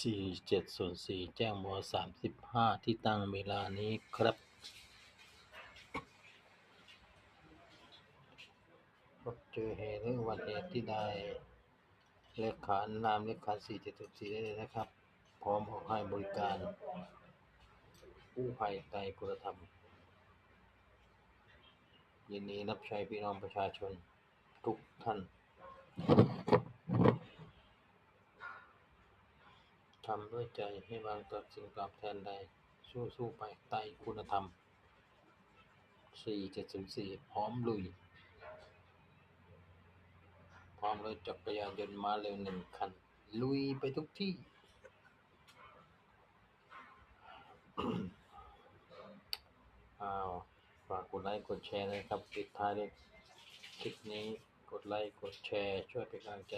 สี่เจ็ดศูนย์สี่แจ้งมสามสิบห้าที่ตั้งเวลานี้ครับพบเจอเหตุหรืออุบัติเหตุที่ใดเลขานนามเลขานสี่เจ็ดศูนย์สี่ได้เลยนะครับ พร้อมออกให้บริการกู้ภัยไตรคุณธรรม ยินดีรับใช้พี่น้องประชาชนทุกท่าน ทำด้วยใจให้วางตัดสิ่งตอบแทนใด สู้สู้ๆไปไต่คุณธรรม 4704 พร้อมลุย พร้อมรถจักรยานยนต์มาเร็วหนึ่งคัน ลุยไปทุกที่ อ้าว ฝากกดไลค์กดแชร์นะครับปิดท้ายด้วยคลิปนี้กดไลค์กดแชร์ ช่วยเป็นกำลังใจ